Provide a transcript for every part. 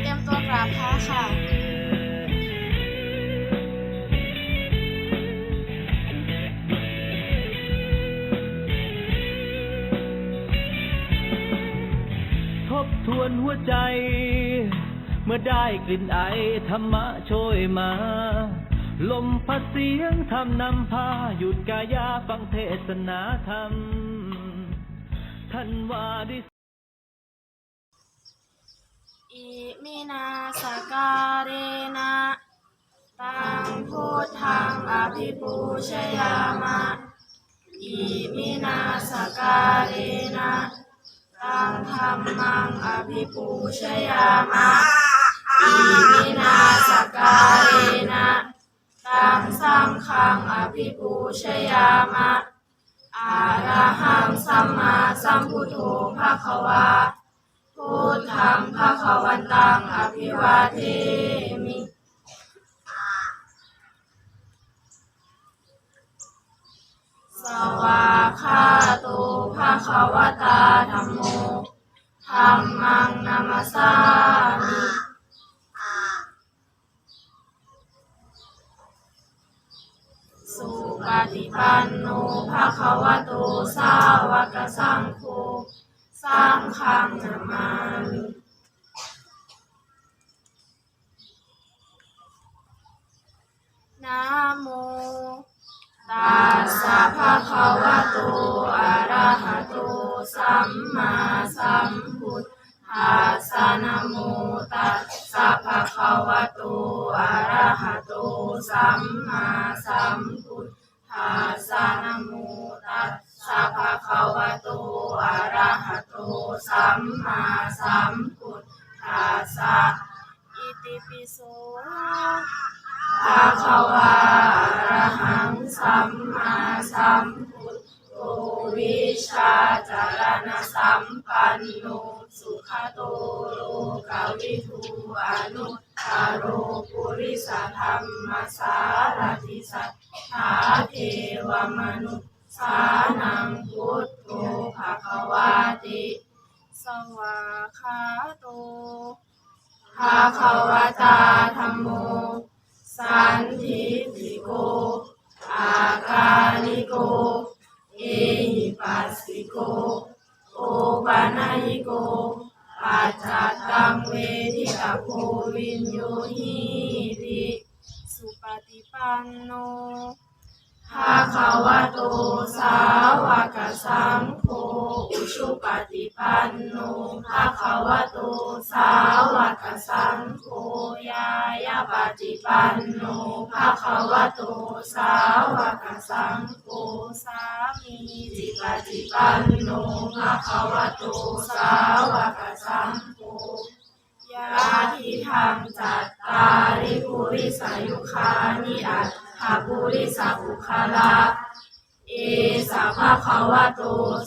เตรียมตัวกราบพระค่ะทบทวนหัวใจ เมื่อได้กลิ่นไอธรรมะโชยมา ลมพัดเสียงทำนำพาหยุดกายาฟังเทศนาธรรมท่านว่าดิมิ นาสการเรนะตังพุทธังอภิปูชยามะอิมินาสการเรนะตังธรรมังอภิปูชยามะอิมินาสการเรนะตังสังฆังอภิปูชยามะอาระหังสัมมาสัมพุทโธภะคะวา พุทธังภะคะวันตังอภิวาเทมิสวาคาโตภะคะวตาธัมโมธัมมังนามัสสามิสุปฏิปันโนภะคะวะโตสาวกสังโฆ สังฆังนามามินะโมตัสสะภะคะวะโต อะระหะโต สัมมาสัมพุทธัสสะนะโมตัสสะภะคะวะโต อะระหะโต สัมมาสัมพุทธัสสะนะโมตัส สะภะคะวะโตอะระหะโตสัมมาสัมพุทธัสสะอิติปิโสภะคะวะอะระหังสัมมาสัมพุทโธวิชาจารณสัมปันโนสุขโตโลกวิทูอนุตตโรปุริสธรรมสารติสัทธาเทวมนุษย์ สานังพุทโธภะคะวาติ สวาคาโตภะคะวะตาธัมโม สันทิติโก อาการิโก เอหิปัสสิโก โอปานายิโกปัจจัตตังเวทิตาโพวินโยหิติ สุปฏิปันโน ภะคะวะโตสาวกสังโฆอุชุปฏิปันโนภะคะวะโตสาวกสังโฆยายาปฏิปันโนภะคะวะโตสาวกสังโฆสามีจิปฏิปันโนภะคะวะโตสาวกสังโฆยาทิทางจัตตาริปุริสายุคานิอัต ถาปุริสาภุคาลาเอสาภะคะวะโต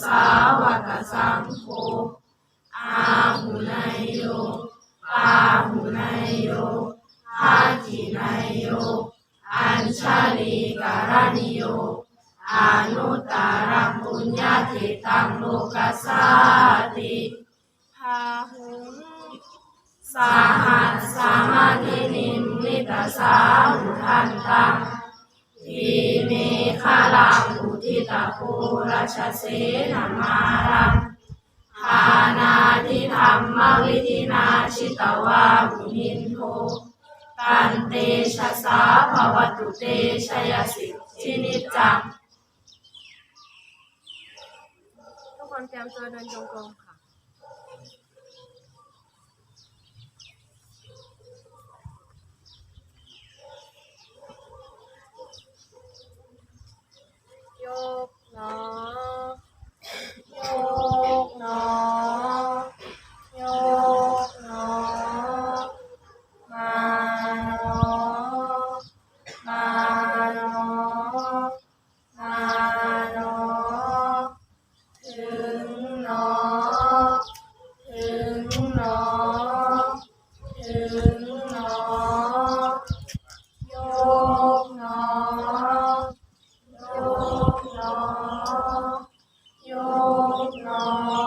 สาวกสังโฆอาหุนายโยปาหุนายโยภาคินายโย อัญชาลีการณิโยอนุตตรังุญญาเทตังโลกัสสาติพาหุงสาหัสสามาธินิมิตสาหุทันตัง ลังอุทิตาภูราชเสนามารังทานาทิธรรมวิธินาชิตวามุนินโทตันเตชะสาภวตุเตชยสิทธินิจังทุกคนเตรียมตัวเดินจงกรมค่ะ ยก Lord God.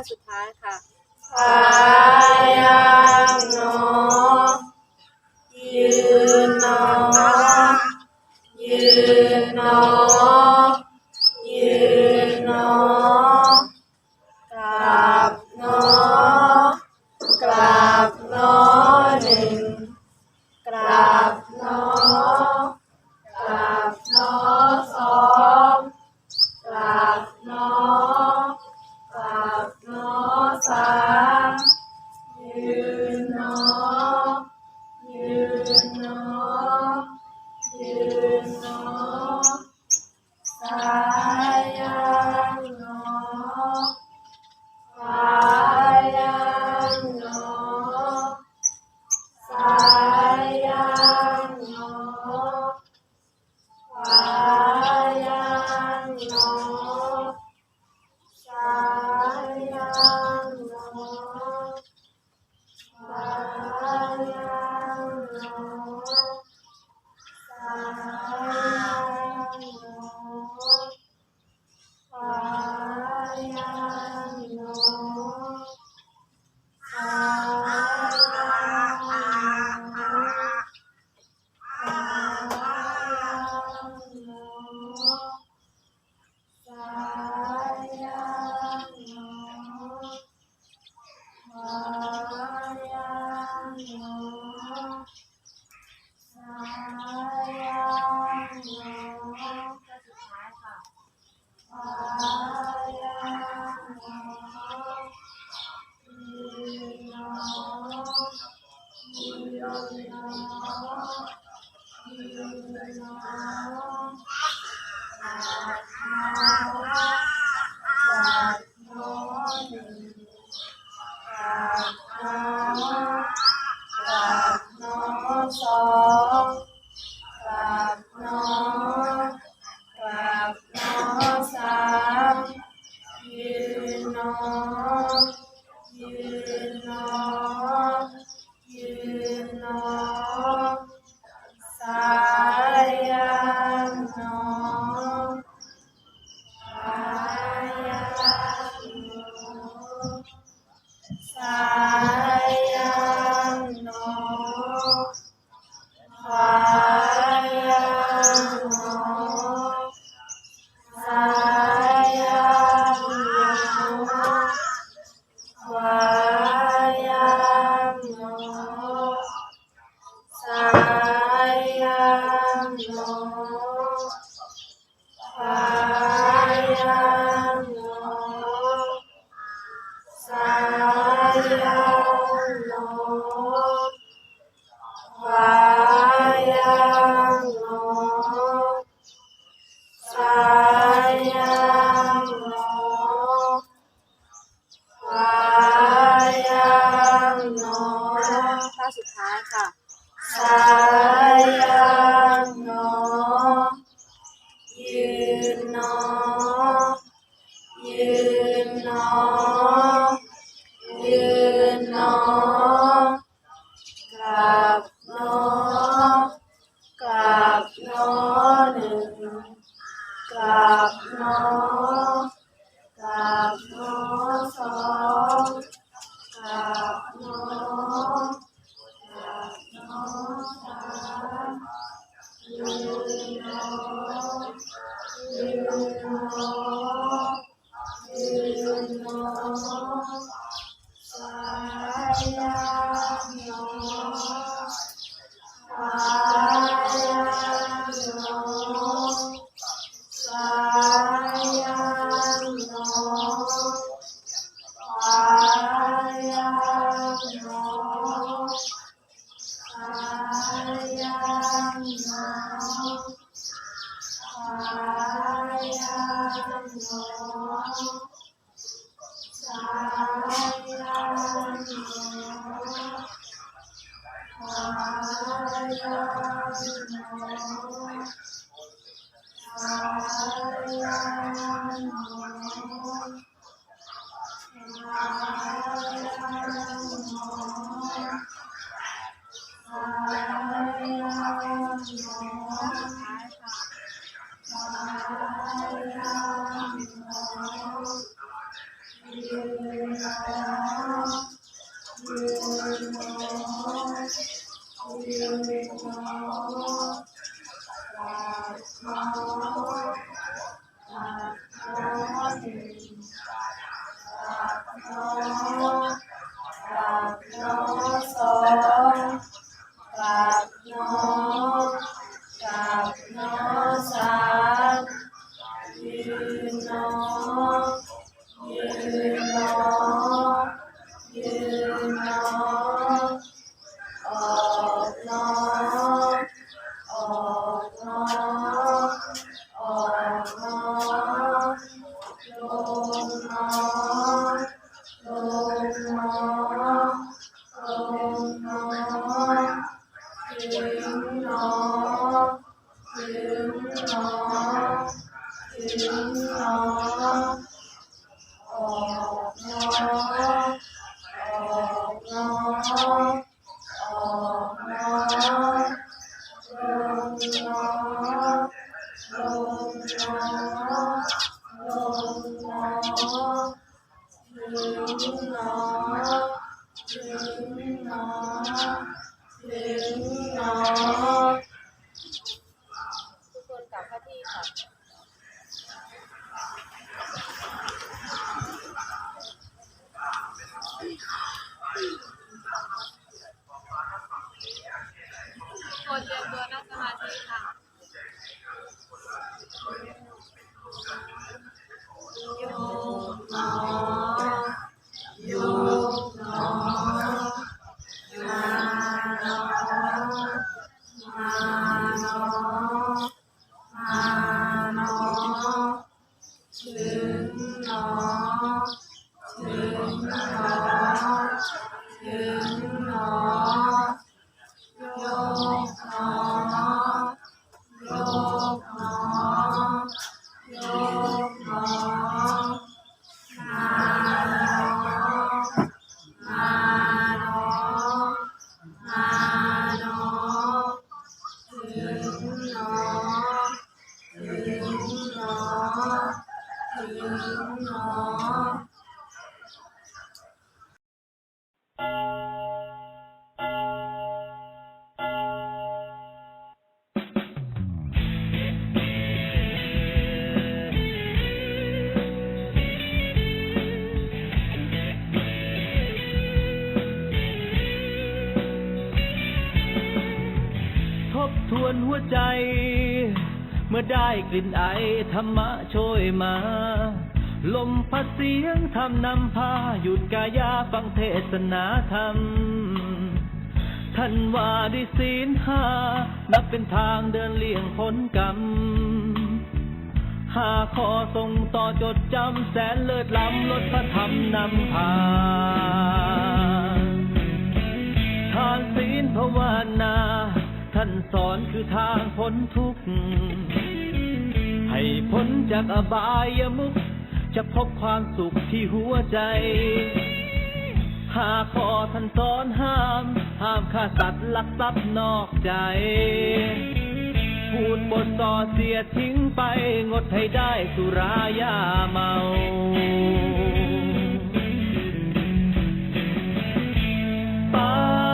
าสุดท้ายค่ะกายามนอยืนหนอยืนหนอ Ah. ล คนกลับเข้าที่ค่ะคนเตรียมตัวนั่งสมาธิค่ะ นหัวใจ เมื่อได้กลิ่นไอธรรมะโชยมา ลมพัดเสียงทำนำพาหยุดกายาฟังเทศนาธรรมท่านว่าด้วยศีลห้านับเป็นทางเดินเลี่ยงพ้นกรรมหาขอส่งต่อจดจำแสนเลิศล้ำลดพระธรรมนำพาทานศีลภาวนา ท่านสอนคือทางพ้นทุกข์ ให้พ้นจากอบายมุขจะพบความสุขที่หัวใจ หาขอท่านสอนห้าม ห้ามฆ่าสัตว์ลักทรัพย์นอกใจ พูดบทต่อเสียทิ้งไป งดให้ได้สุรายาเมาปา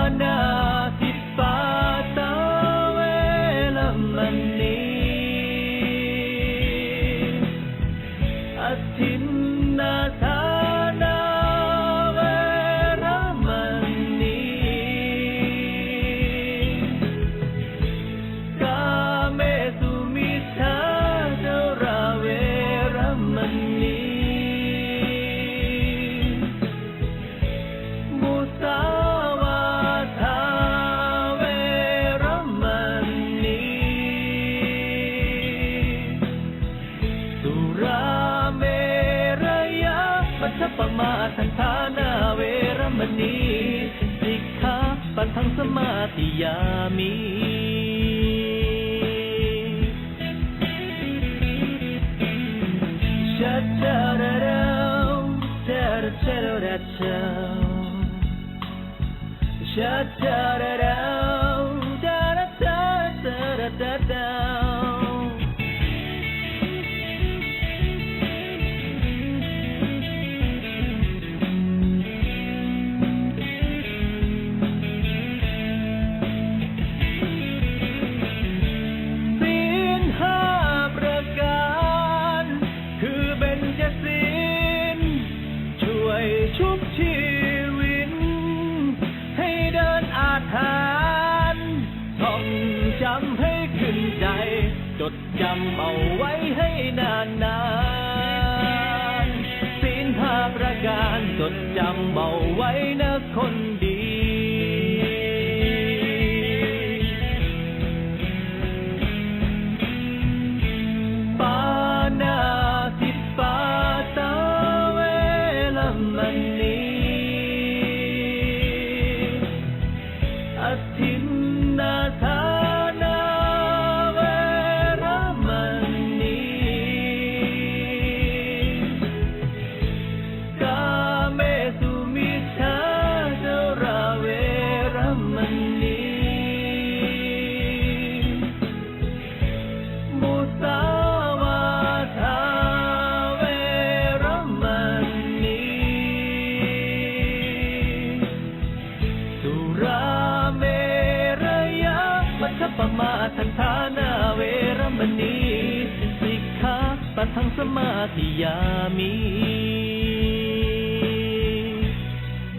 ปัทังสมาธิยามี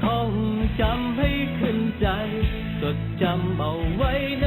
ท่องจำให้ขึ้นใจ จดจำเอาไว้นะ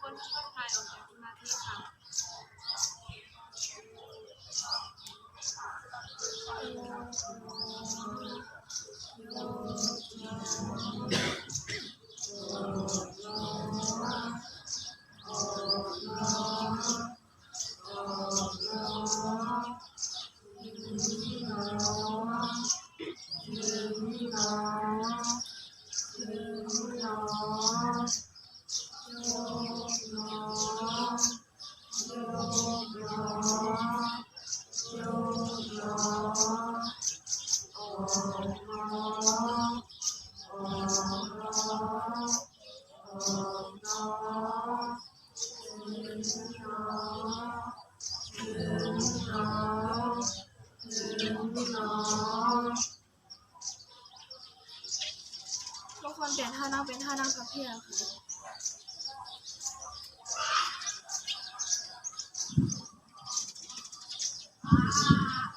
คนเข้าทายออกจากสมาธิค่ะทุกคนเปลี่ยนท่านั่งเป็นท่านั่งพับเพียบค่ะ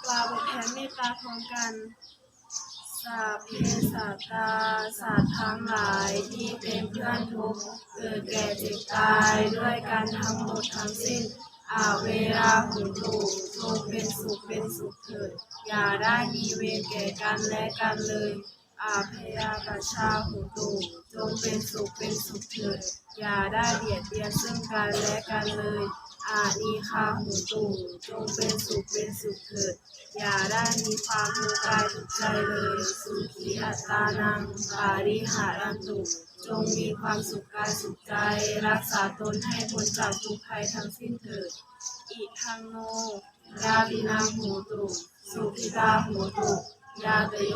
กล่าวบทแผ่เม ตาพร้อมกันสัพเพสัตตาสัตว์ทั้งหลายที่เป็นเพื่อนทุกข์เกิดแก่เจ็บตายด้วยกันทั้งหมดทั้งสิ้นอาเวราหุตุจงเป็นสุขเป็นสุขเถิด อย่าได้มีเวรแก่กันและกันเลย อาพยาปชาหุตุจงเป็นสุขเป็นสุขเถิด อย่าได้เบียดเบียนซึ่งกันและกันเลย อานีคาหุตุจงเป็นสุขเป็นสุขเถิด อย่าได้มีความทุกข์กายทุกใจเลย สุขีอัตตานังปาริหารันตุ จงมีความสุขกายสุขใจ รักษาตนให้พ้นจากทุกภัยทั้งสิ้นเถิด อิทังโนยาตินังหูตุ สุขิตาหูตุ ยาตโย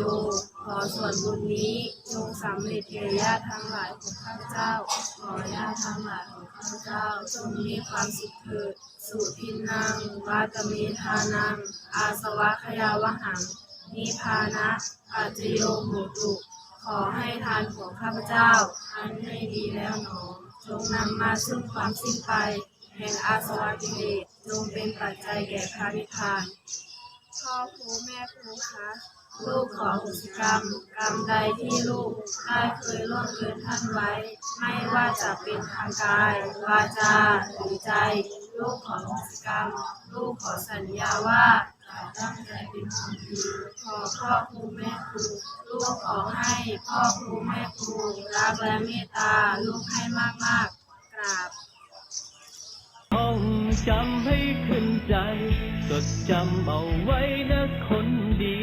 ขอส่วนบุญนี้จงสำเร็จแก่ญาติทั้งหลายของข้าพเจ้า ขอญาติทั้งหลายของข้าพเจ้าจงมีความสุขเถิดสุทินังวาตมีทานัง อาสวะขยาวหัง นิพานะปัจโยโหตุขอให้ทานของข้าพเจ้า อันให้ดีแล้วหนอจงนำมาซึ่งความสิ้นไปแห่งอาสวะกิเลสจงเป็นปัจจัยแก่พระนิพพานพ่อครูแม่ครูคะ ลูกขออุกรรม กรรมใดที่ลูกได้เคยล่วงเกินท่านไว้ ไม่ว่าจะเป็นทางกาย วาจาหรือใจ ลูกขออุกรรม ลูกขอสัญญาว่าจะตั้งใจเป็นคนดีขอพ่อครูแม่ครูลูกขอให้พ่อครูแม่ครูรักและเมตตาลูกให้มากๆกราบท่องจำให้ขึ้นใจจดจำเอาไว้นะคนดี